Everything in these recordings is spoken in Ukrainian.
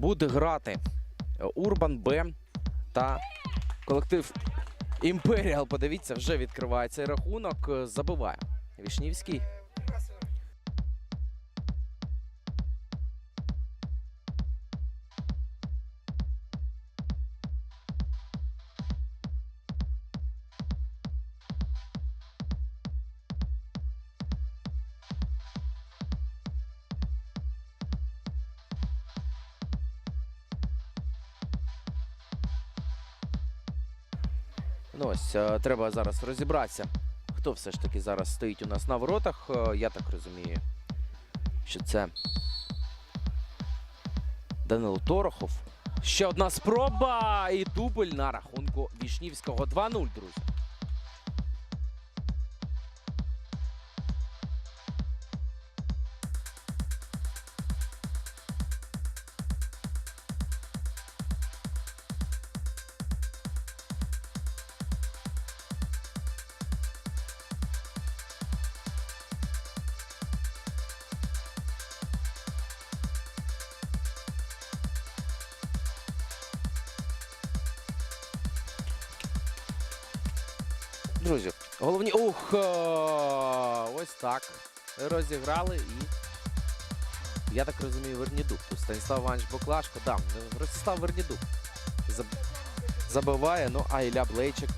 буде грати Урбан Б та колектив Імперіал. Подивіться, вже відкривається рахунок. Забиває Вішнівський. Ну ось е, треба зараз розібратися, хто все ж таки зараз стоїть у нас на воротах. Е, Я так розумію, що це Данило Торохов. Ще одна спроба і дубль на рахунку Вішнівського 2-0, друзі. Друзі, головні. Ух! е, Ось так. Розіграли і. Я так розумію, Вернідук. Тут Станіслав Іванович Боклашко. Да, Ростислав Вернідук. Заб- Забиває, ну а Ілля Блейчик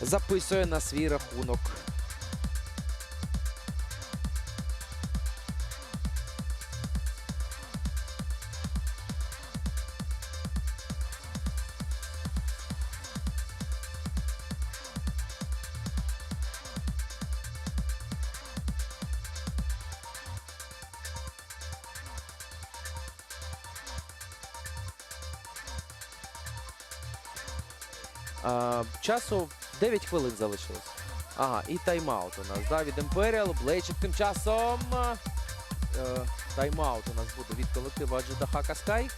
записує на свій рахунок. А, часу 9 хвилин залишилось. Ага, і тайм-аут у нас. Да, від Imperial. Блейчик тим часом. Е, тайм-аут у нас буде від колективу Аджидаха Каскай.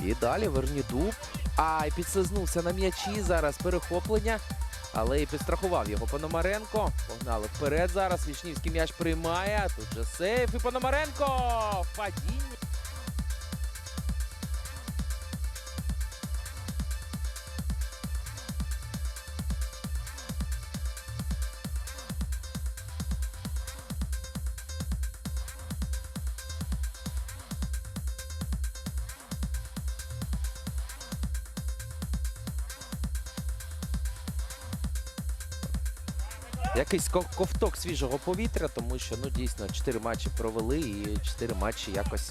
І далі Вернідуб. Ай, підслизнувся на м'ячі. Зараз перехоплення. Але і підстрахував його Пономаренко. Погнали вперед зараз. Вічнівський м'яч приймає. Тут же сейф. І Пономаренко. Падіння. Якийсь ко- ковток свіжого повітря, тому що ну дійсно 4 матчі провели і 4 матчі якось.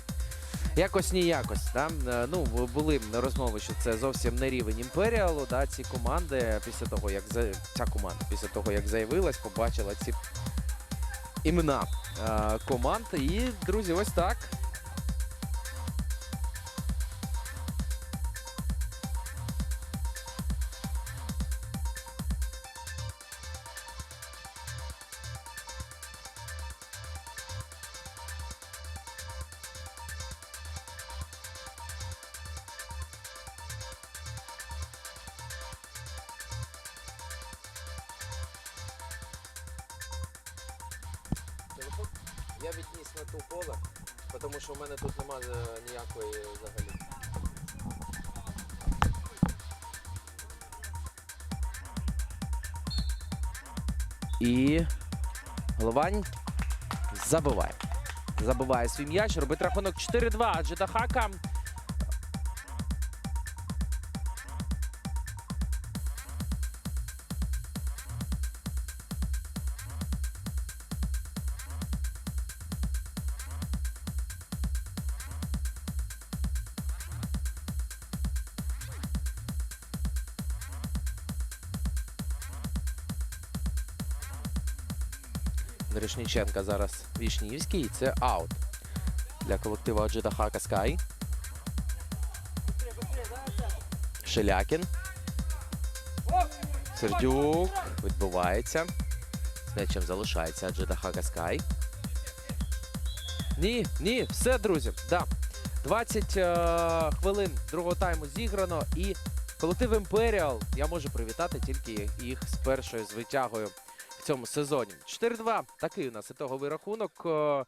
Якось ніякось. Да? Е, Ну, були розмови, що це зовсім не рівень імперіалу. Да? Ці команди після того, як за... ця команда після того, як заявилась, побачила ці імена е, команд. І, друзі, ось так. Я відніс на ту поле, тому що в мене тут немає ніякої взагалі. І Головань забиває. Забиває свій м'яч, робить рахунок 4-2. Адже Дахака Гришніченка зараз Вішнівський. І це аут для колективу Аджидаха Каскай. Шелякін. Сердюк. Відбувається. З м'ячем залишається Аджидаха Каскай. Ні, ні, все, друзі. Да. 20 е, хвилин другого тайму зіграно. І колектив Імперіал я можу привітати тільки їх з першою звитягою цьому сезоні. 4-2. Такий у нас ітоговий рахунок. Е,